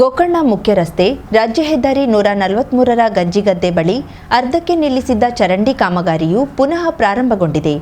ಗೋಕರ್ಣ ಮುಖ್ಯ ರಸ್ತೆ, ರಾಜ್ಯ ಹೆದ್ದಾರಿ ನೂರ ನಲವತ್ಮೂರರ ಗಂಜಿಗದ್ದೆ ಬಳಿ ಅರ್ಧಕ್ಕೆ ನಿಲ್ಲಿಸಿದ್ದ ಚರಂಡಿ ಕಾಮಗಾರಿಯು ಪುನಃ ಪ್ರಾರಂಭಗೊಂಡಿದೆ.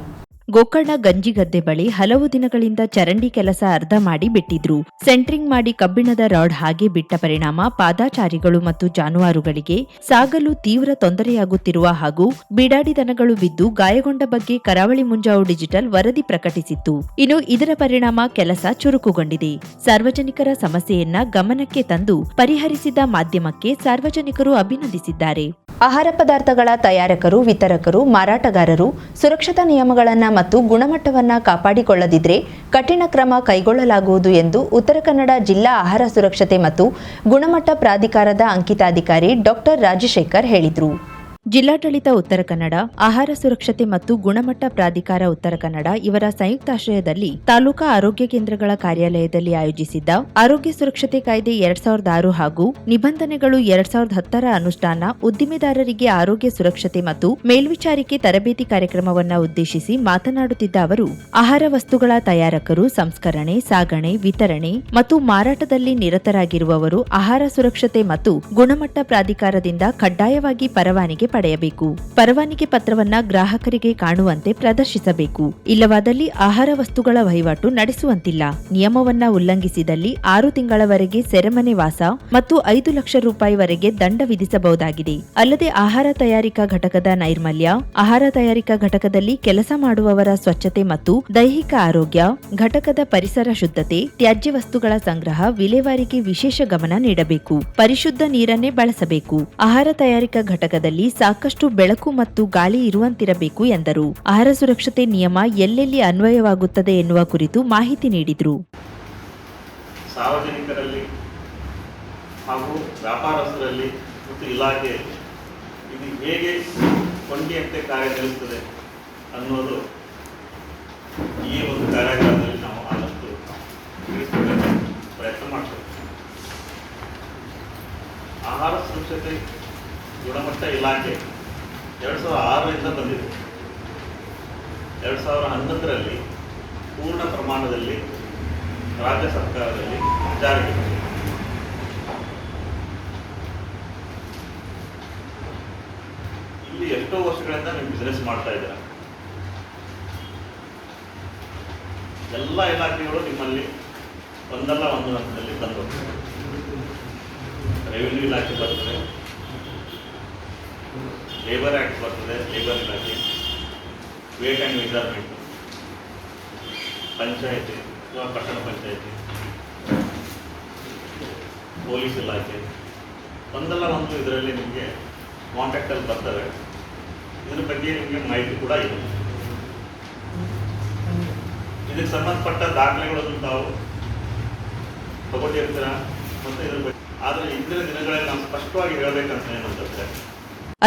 ಗೋಕರ್ಣ ಗಂಜಿಗದ್ದೆ ಬಳಿ ಹಲವು ದಿನಗಳಿಂದ ಚರಂಡಿ ಕೆಲಸ ಅರ್ಧ ಮಾಡಿ ಬಿಟ್ಟಿದ್ರು. ಸೆಂಟ್ರಿಂಗ್ ಮಾಡಿ ಕಬ್ಬಿಣದ ರಾಡ್ ಹಾಗೆ ಬಿಟ್ಟ ಪರಿಣಾಮ ಪಾದಾಚಾರಿಗಳು ಮತ್ತು ಜಾನುವಾರುಗಳಿಗೆ ಸಾಗಲು ತೀವ್ರ ತೊಂದರೆಯಾಗುತ್ತಿರುವ ಹಾಗೂ ಬಿಡಾಡಿ ದನಗಳು ಬಿದ್ದು ಗಾಯಗೊಂಡ ಬಗ್ಗೆ ಕರಾವಳಿ ಮುಂಜಾವು ಡಿಜಿಟಲ್ ವರದಿ ಪ್ರಕಟಿಸಿತ್ತು. ಇನ್ನು ಇದರ ಪರಿಣಾಮ ಕೆಲಸ ಚುರುಕುಗೊಂಡಿದೆ. ಸಾರ್ವಜನಿಕರ ಸಮಸ್ಯೆಯನ್ನ ಗಮನಕ್ಕೆ ತಂದು ಪರಿಹರಿಸಿದ ಮಾಧ್ಯಮಕ್ಕೆ ಸಾರ್ವಜನಿಕರು ಅಭಿನಂದಿಸಿದ್ದಾರೆ. ಆಹಾರ ಪದಾರ್ಥಗಳ ತಯಾರಕರು, ವಿತರಕರು, ಮಾರಾಟಗಾರರು ಸುರಕ್ಷತಾ ನಿಯಮಗಳನ್ನು ಮತ್ತು ಗುಣಮಟ್ಟವನ್ನು ಕಾಪಾಡಿಕೊಳ್ಳದಿದ್ದರೆ ಕಠಿಣ ಕ್ರಮ ಕೈಗೊಳ್ಳಲಾಗುವುದು ಎಂದು ಉತ್ತರ ಕನ್ನಡ ಜಿಲ್ಲಾ ಆಹಾರ ಸುರಕ್ಷತೆ ಮತ್ತು ಗುಣಮಟ್ಟ ಪ್ರಾಧಿಕಾರದ ಅಂಕಿತಾಧಿಕಾರಿ ಡಾಕ್ಟರ್ ರಾಜಶೇಖರ್ ಹೇಳಿದರು. ಜಿಲ್ಲಾಡಳಿತ ಉತ್ತರ ಕನ್ನಡ, ಆಹಾರ ಸುರಕ್ಷತೆ ಮತ್ತು ಗುಣಮಟ್ಟ ಪ್ರಾಧಿಕಾರ ಉತ್ತರ ಕನ್ನಡ ಇವರ ಸಂಯುಕ್ತಾಶ್ರಯದಲ್ಲಿ ತಾಲೂಕಾ ಆರೋಗ್ಯ ಕೇಂದ್ರಗಳ ಕಾರ್ಯಾಲಯದಲ್ಲಿ ಆಯೋಜಿಸಿದ್ದ ಆರೋಗ್ಯ ಸುರಕ್ಷತೆ ಕಾಯ್ದೆ ಎರಡ್ ಸಾವಿರದ ಆರು ಹಾಗೂ ನಿಬಂಧನೆಗಳು ಎರಡ್ ಸಾವಿರದ ಹತ್ತರ ಅನುಷ್ಠಾನ ಉದ್ದಿಮೆದಾರರಿಗೆ ಆರೋಗ್ಯ ಸುರಕ್ಷತೆ ಮತ್ತು ಮೇಲ್ವಿಚಾರಿಕೆ ತರಬೇತಿ ಕಾರ್ಯಕ್ರಮವನ್ನು ಉದ್ದೇಶಿಸಿ ಮಾತನಾಡುತ್ತಿದ್ದ ಅವರು, ಆಹಾರ ವಸ್ತುಗಳ ತಯಾರಕರು, ಸಂಸ್ಕರಣೆ, ಸಾಗಣೆ, ವಿತರಣೆ ಮತ್ತು ಮಾರಾಟದಲ್ಲಿ ನಿರತರಾಗಿರುವವರು ಆಹಾರ ಸುರಕ್ಷತೆ ಮತ್ತು ಗುಣಮಟ್ಟ ಪ್ರಾಧಿಕಾರದಿಂದ ಕಡ್ಡಾಯವಾಗಿ ಪರವಾನಿಗೆ ಪಡೆಯಬೇಕು. ಪರವಾನಿಗೆ ಪತ್ರವನ್ನ ಗ್ರಾಹಕರಿಗೆ ಕಾಣುವಂತೆ ಪ್ರದರ್ಶಿಸಬೇಕು. ಇಲ್ಲವಾದಲ್ಲಿ ಆಹಾರ ವಸ್ತುಗಳ ವಹಿವಾಟು ನಡೆಸುವಂತಿಲ್ಲ. ನಿಯಮವನ್ನ ಉಲ್ಲಂಘಿಸಿದಲ್ಲಿ ಆರು ತಿಂಗಳವರೆಗೆ ಸೆರೆಮನೆ ವಾಸ ಮತ್ತು ಐದು ಲಕ್ಷ ರೂಪಾಯಿವರೆಗೆ ದಂಡ ವಿಧಿಸಬಹುದಾಗಿದೆ. ಅಲ್ಲದೆ ಆಹಾರ ತಯಾರಿಕಾ ಘಟಕದ ನೈರ್ಮಲ್ಯ, ಆಹಾರ ತಯಾರಿಕಾ ಘಟಕದಲ್ಲಿ ಕೆಲಸ ಮಾಡುವವರ ಸ್ವಚ್ಛತೆ ಮತ್ತು ದೈಹಿಕ ಆರೋಗ್ಯ, ಘಟಕದ ಪರಿಸರ ಶುದ್ಧತೆ, ತ್ಯಾಜ್ಯ ವಸ್ತುಗಳ ಸಂಗ್ರಹ, ವಿಲೇವಾರಿಗೆ ವಿಶೇಷ ಗಮನ ನೀಡಬೇಕು. ಪರಿಶುದ್ಧ ನೀರನ್ನೇ ಬಳಸಬೇಕು. ಆಹಾರ ತಯಾರಿಕಾ ಘಟಕದಲ್ಲಿ ಸಾಕಷ್ಟು ಬೆಳಕು ಮತ್ತು ಗಾಳಿ ಇರುವಂತಿರಬೇಕು ಎಂದರು. ಆಹಾರ ಸುರಕ್ಷತೆ ನಿಯಮ ಎಲ್ಲೆಲ್ಲಿ ಅನ್ವಯವಾಗುತ್ತದೆ ಎನ್ನುವ ಕುರಿತು ಮಾಹಿತಿ ನೀಡಿದರು. ಸಾರ್ವಜನಿಕರಲ್ಲಿ ಹಾಗೂ ವ್ಯಾಪಾರಸ್ಥರಲ್ಲಿ ಮತ್ತು ಇಲಾಖೆ ಇದು ಹೇಗೆ ಕೊಂಡಿಯಂತೆ ಕಾರ್ಯನಿರ್ವಹಿಸುತ್ತದೆ ಅನ್ನೋದು ಈ ಒಂದು ಕಾರ್ಯಾಗಾರದಲ್ಲಿ ನಾವು ಆದಷ್ಟು ತಿಳಿಸ್ಕೊಡಕ್ಕೆ ಪ್ರಯತ್ನ ಮಾಡ್ತೇವೆ. ಆಹಾರ ಸುರಕ್ಷತೆ ಗುಣಮಟ್ಟ ಇಲಾಖೆ ಎರಡು ಸಾವಿರದ ಆರರಿಂದ ಬಂದಿದೆ. ಎರಡು ಸಾವಿರದ ಹನ್ನೊಂದರಲ್ಲಿ ಪೂರ್ಣ ಪ್ರಮಾಣದಲ್ಲಿ ರಾಜ್ಯ ಸರ್ಕಾರದಲ್ಲಿ ಜಾರಿಗೆ ಬಂದಿದೆ. ಇಲ್ಲಿ ಎಷ್ಟೋ ವರ್ಷಗಳಿಂದ ನೀವು ಬಿಸ್ನೆಸ್ ಮಾಡ್ತಾ ಇದ್ದೀರ? ಎಲ್ಲ ಇಲಾಖೆಗಳು ನಿಮ್ಮಲ್ಲಿ ಒಂದಲ್ಲ ಒಂದು ಹಂತದಲ್ಲಿ ಬಂದು ರೆವಿನ್ಯೂ ಇಲಾಖೆ ಬರ್ತದೆ. ಲೇಬರ್ ಆ್ಯಕ್ಟ್ ಬರ್ತದೆ ಲೇಬರ್ ಇಲಾಖೆ ವೇಟ್ ಆ್ಯಂಡ್ ಮೆಜರ್ಮೆಂಟ್ ಪಂಚಾಯತಿ, ಅಥವಾ ಪಟ್ಟಣ ಪಂಚಾಯತಿ, ಪೊಲೀಸ್ ಇಲಾಖೆ, ಒಂದಲ್ಲ ಒಂದು ಇದರಲ್ಲಿ ನಿಮಗೆ ಕಾಂಟ್ಯಾಕ್ಟಲ್ಲಿ ಬರ್ತವೆ ಇದ್ರ ಬಗ್ಗೆ ನಿಮಗೆ ಮಾಹಿತಿ ಕೂಡ ಇದೆ. ಇದಕ್ಕೆ ಸಂಬಂಧಪಟ್ಟ ದಾಖಲೆಗಳನ್ನು ತಾವು ತಗೊಂಡಿರ್ತೀರ? ಮತ್ತು ಇದ್ರ ಬಗ್ಗೆ ಆದರೆ ಇಂದಿನ ದಿನಗಳಲ್ಲಿ ನಾವು ಸ್ಪಷ್ಟವಾಗಿ ಹೇಳಬೇಕಂತ ಏನಂತಂದ್ರೆ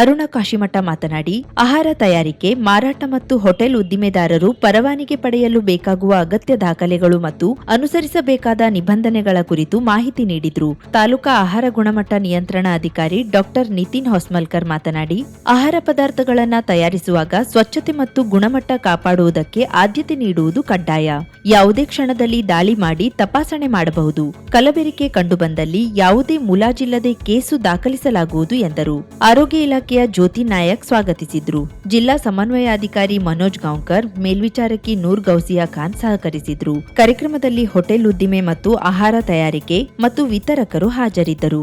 ಅರುಣ ಕಾಶಿಮಠ ಮಾತನಾಡಿ, ಆಹಾರ ತಯಾರಿಕೆ, ಮಾರಾಟ ಮತ್ತು ಹೋಟೆಲ್ ಉದ್ದಿಮೆದಾರರು ಪರವಾನಿಗೆ ಪಡೆಯಲು ಬೇಕಾಗುವ ಅಗತ್ಯ ದಾಖಲೆಗಳು ಮತ್ತು ಅನುಸರಿಸಬೇಕಾದ ನಿಬಂಧನೆಗಳ ಕುರಿತು ಮಾಹಿತಿ ನೀಡಿದ್ರು. ತಾಲೂಕಾ ಆಹಾರ ಗುಣಮಟ್ಟ ನಿಯಂತ್ರಣ ಅಧಿಕಾರಿ ಡಾಕ್ಟರ್ ನಿತಿನ್ ಹೊಸ್ಮಲ್ಕರ್ ಮಾತನಾಡಿ, ಆಹಾರ ಪದಾರ್ಥಗಳನ್ನ ತಯಾರಿಸುವಾಗ ಸ್ವಚ್ಛತೆ ಮತ್ತು ಗುಣಮಟ್ಟ ಕಾಪಾಡುವುದಕ್ಕೆ ಆದ್ಯತೆ ನೀಡುವುದು ಕಡ್ಡಾಯ. ಯಾವುದೇ ಕ್ಷಣದಲ್ಲಿ ದಾಳಿ ಮಾಡಿ ತಪಾಸಣೆ ಮಾಡಬಹುದು. ಕಲಬೆರಿಕೆ ಕಂಡುಬಂದಲ್ಲಿ ಯಾವುದೇ ಮುಲಾಜಿಲ್ಲದೆ ಕೇಸು ದಾಖಲಿಸಲಾಗುವುದು ಎಂದರು. ಆರೋಗ್ಯ ಇಲಾಖೆಯ ಜ್ಯೋತಿ ನಾಯಕ್ ಸ್ವಾಗತಿಸಿದ್ರು. ಜಿಲ್ಲಾ ಸಮನ್ವಯಾಧಿಕಾರಿ ಮನೋಜ್ ಗಾಂವ್ಕರ್ ಮೇಲ್ವಿಚಾರಕಿ ನೂರ್ ಗೌಸಿಯಾ ಖಾನ್ ಸಹಕರಿಸಿದ್ರು. ಕಾರ್ಯಕ್ರಮದಲ್ಲಿ ಹೋಟೆಲ್ ಉದ್ದಿಮೆ ಮತ್ತು ಆಹಾರ ತಯಾರಿಕೆ ಮತ್ತು ವಿತರಕರು ಹಾಜರಿದ್ದರು.